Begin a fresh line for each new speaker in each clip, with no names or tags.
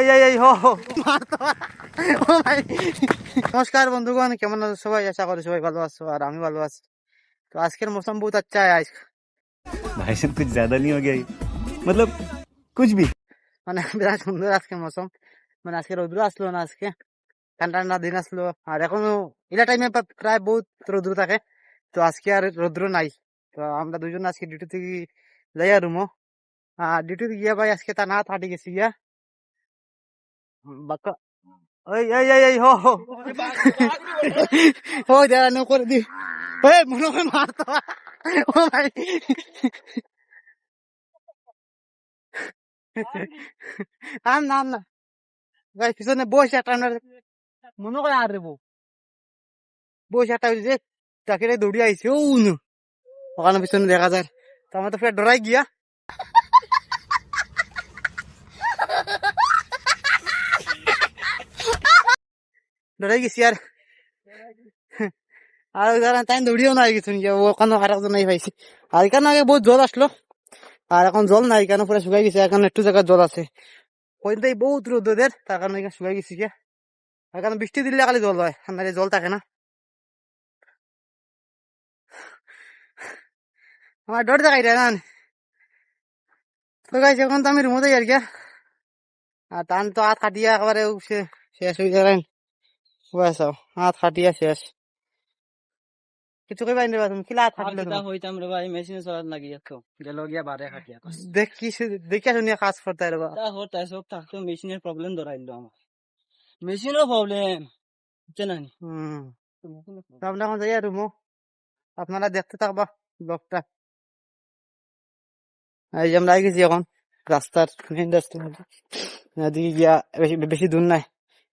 এই এই এই হো হো। মারতো। ও ভাই। নমস্কার বন্ধুগণ কেমন আছো সবাই আশা করি সবাই ভালো আছো আর আমি ভালো আছি তো আজকের মৌসুম বহুত আচ্ছা है आज
भाई साहब कुछ ज्यादा नहीं हो गया ये? मतलब कुछ भी
মানে বিরাট সুন্দর আজকে মৌসুম মানে আজকে রৌদ্র আসলো না আজকে ঠান্ডা ঠান্ডা দিন আসলো আর এখনো এলা টাইমে প্রায় বহুত রৌদ্র থাকে তো আজকে আর রৌদ্র নাই তো আমরা দুজন আজকে ডিউটি থেকে যাই আর রুমো আর ডিউটি গিয়া ভাই আজকে তা না থাটি গেছি গিয়া বাক্কা। ওই এই এই এই, হো ওই দাঁড়া, নো করে দি। এই, মনে হয় মারতো। ও, ভাই। আম না আম না। ভাই, পিছনে বসে একটা মনে করে আর রেবো। বসে একটা যে, তাকে দৌড়ি আইছে, ও ওখানে পিছনে দেখা যায় তো আমার তো ফের ডরাই গিয়া। ডরাই গেছি আর আর যারা তাই দৌড়িও নাই কিছু ওখানে আর একজন নাই পাইছি আর এখানে আগে বহুত জল আসলো আর এখন জল নাই কেন পুরো শুকাই গেছে এখন একটু জায়গায় জল আছে ওইদিন থেকে বহুত রোদ ওদের তার কারণে এখানে শুকাই গেছি গিয়া বৃষ্টি দিলে খালি জল হয় জল থাকে না আমার ডর দেখাই রে জান তো গাইছে এখন তো আমি রুমতে আর গিয়া আর তো হাত কাটিয়া একেবারে শেষ হয়ে গেলেন বয়স হাত কাটিয়া শেষ কিছু কইবাই নিবা তুমি? কিলা হাত কাটলে
কিতা হইতাম রে ভাই মেশিন চলাত লাগি তো গেল গিয়া বারে খাটিয়া
দেখি দেখিয়া শুনিয়া কাজ করতে রে
তা হতাই সব থাকতো মেশিনের প্রবলেম ধরাইলো আমার মেশিনের প্রবলেম বুঝছে না?
হম তো এখন যাই রুমো আপনারা দেখতে থাকবা ব্লগটা এই যে আমরা গেছি এখন। রাস্তার মেইন রাস্তার এদিকে গিয়া বেশি বেশি দূর নাই।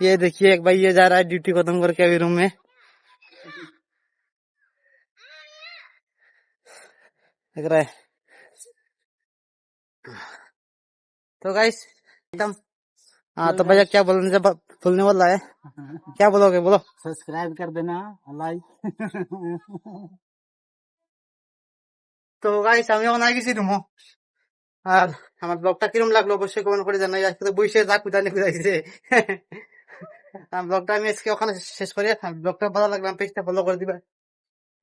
ये देखिए एक भाई ये जा रहा है ड्यूटी खत्म करके अभी रूम में लग रहा है तो गाइस एकदम हाँ तो भैया क्या बोलने से बोलने वाला है क्या बोलोगे बोलो
सब्सक्राइब कर देना लाइक
তো গাইস আমি এখন আগে গেছি রুমো আর আমার ব্লগটা কিরম লাগলো অবশ্যই কমেন্ট করে জানাই আজকে তো বইসে যা কুদানি কুদাইছে ব্লগটা আমি আজকে ওখানে শেষ করি ব্লগটা ভালো লাগলাম পেজটা ফলো করে দিবা।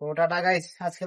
ওটা টাকা আজকে